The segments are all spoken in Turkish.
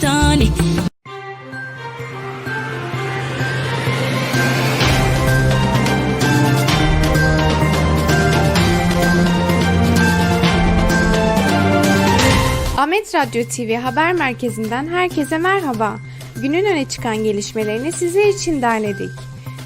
tane Ahmet Radyo TV Haber Merkezi'nden herkese merhaba. Günün öne çıkan gelişmelerini sizler için derledik.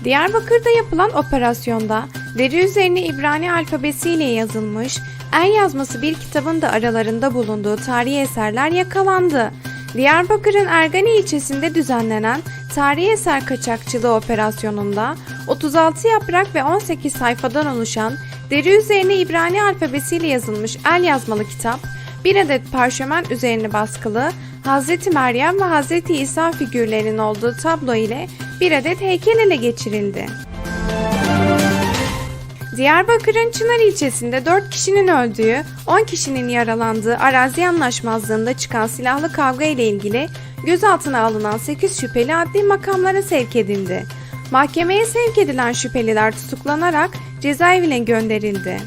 Diyarbakır'da yapılan operasyonda deri üzerine İbrani alfabesiyle yazılmış el yazması bir kitabın da aralarında bulunduğu tarihi eserler yakalandı. Diyarbakır'ın Ergani ilçesinde düzenlenen tarihi eser kaçakçılığı operasyonunda 36 yaprak ve 18 sayfadan oluşan deri üzerine İbrani alfabesiyle yazılmış el yazmalı kitap bir adet parşömen üzerine baskılı Hazreti Meryem ve Hazreti İsa figürlerinin olduğu tablo ile bir adet heykel ele geçirildi. Diyarbakır'ın Çınar ilçesinde 4 kişinin öldüğü, 10 kişinin yaralandığı arazi anlaşmazlığında çıkan silahlı kavga ile ilgili gözaltına alınan 8 şüpheli adli makamlara sevk edildi. Mahkemeye sevk edilen şüpheliler tutuklanarak cezaevine gönderildi.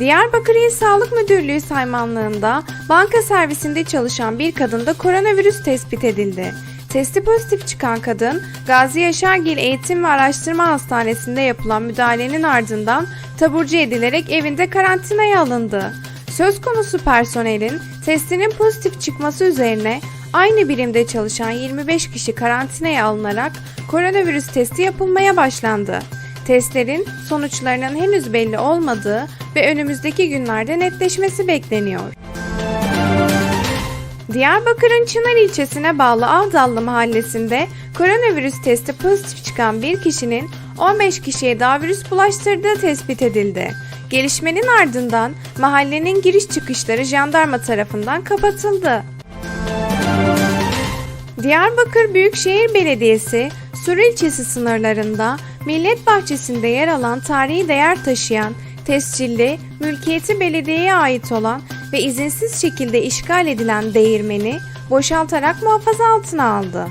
Diyarbakır İl Sağlık Müdürlüğü saymanlığında banka servisinde çalışan bir kadında koronavirüs tespit edildi. Testi pozitif çıkan kadın, Gazi Yaşargil Eğitim ve Araştırma Hastanesi'nde yapılan müdahalenin ardından taburcu edilerek evinde karantinaya alındı. Söz konusu personelin testinin pozitif çıkması üzerine aynı birimde çalışan 25 kişi karantinaya alınarak koronavirüs testi yapılmaya başlandı. Testlerin sonuçlarının henüz belli olmadığı ve önümüzdeki günlerde netleşmesi bekleniyor. Diyarbakır'ın Çınar ilçesine bağlı Avdallı mahallesinde koronavirüs testi pozitif çıkan bir kişinin 15 kişiye daha virüs bulaştırdığı tespit edildi. Gelişmenin ardından mahallenin giriş çıkışları jandarma tarafından kapatıldı. Diyarbakır Büyükşehir Belediyesi Sur ilçesi sınırlarında Millet Bahçesi'nde yer alan tarihi değer taşıyan tescilli, mülkiyeti belediyeye ait olan ve izinsiz şekilde işgal edilen değirmeni boşaltarak muhafaza altına aldı.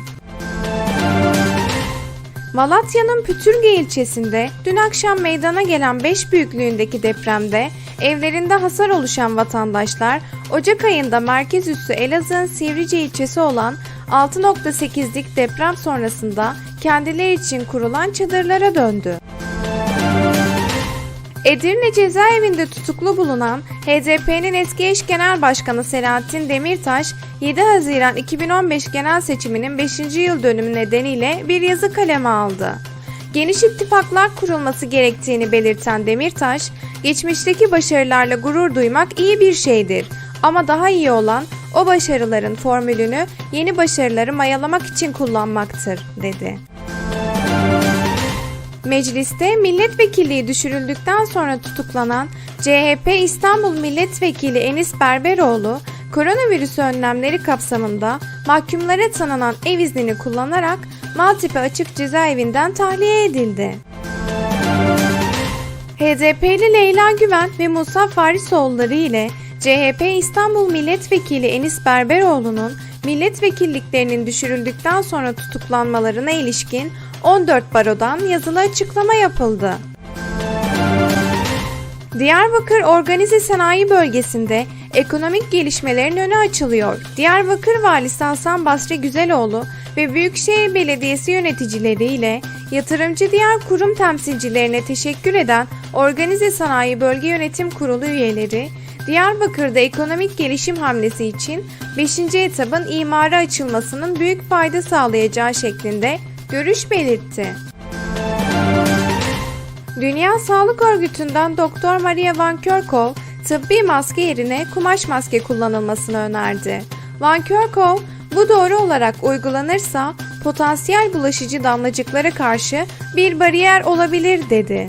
Malatya'nın Pütürge ilçesinde dün akşam meydana gelen 5 büyüklüğündeki depremde evlerinde hasar oluşan vatandaşlar Ocak ayında merkez üssü Elazığ'ın Sivrice ilçesi olan 6.8'lik deprem sonrasında kendileri için kurulan çadırlara döndü. Edirne cezaevinde tutuklu bulunan HDP'nin eski eş genel başkanı Selahattin Demirtaş, 7 Haziran 2015 genel seçiminin 5. yıl dönümü nedeniyle bir yazı kaleme aldı. Geniş ittifaklar kurulması gerektiğini belirten Demirtaş, geçmişteki başarılarla gurur duymak iyi bir şeydir ama daha iyi olan o başarıların formülünü yeni başarıları mayalamak için kullanmaktır, dedi. Mecliste milletvekilliği düşürüldükten sonra tutuklanan CHP İstanbul Milletvekili Enis Berberoğlu, koronavirüs önlemleri kapsamında mahkumlara tanınan ev iznini kullanarak Maltepe Açık Cezaevinden tahliye edildi. HDP'li Leyla Güven ve Musa Farisoğulları ile CHP İstanbul Milletvekili Enis Berberoğlu'nun milletvekilliklerinin düşürüldükten sonra tutuklanmalarına ilişkin 14 barodan yazılı açıklama yapıldı. Diyarbakır Organize Sanayi Bölgesi'nde ekonomik gelişmelerin önü açılıyor. Diyarbakır Valisi Hasan Basri Güzeloğlu ve Büyükşehir Belediyesi yöneticileriyle yatırımcı diğer kurum temsilcilerine teşekkür eden Organize Sanayi Bölge Yönetim Kurulu üyeleri, Diyarbakır'da ekonomik gelişim hamlesi için 5. etabın imara açılmasının büyük fayda sağlayacağı şeklinde görüş belirtti. Dünya Sağlık Örgütü'nden Doktor Maria Van Kerkhove, tıbbi maske yerine kumaş maske kullanılmasını önerdi. Van Kerkhove, bu doğru olarak uygulanırsa potansiyel bulaşıcı damlacıklara karşı bir bariyer olabilir dedi.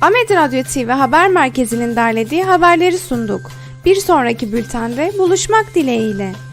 Ahmet Radyo TV Haber Merkezi'nin derlediği haberleri sunduk. Bir sonraki bültende buluşmak dileğiyle.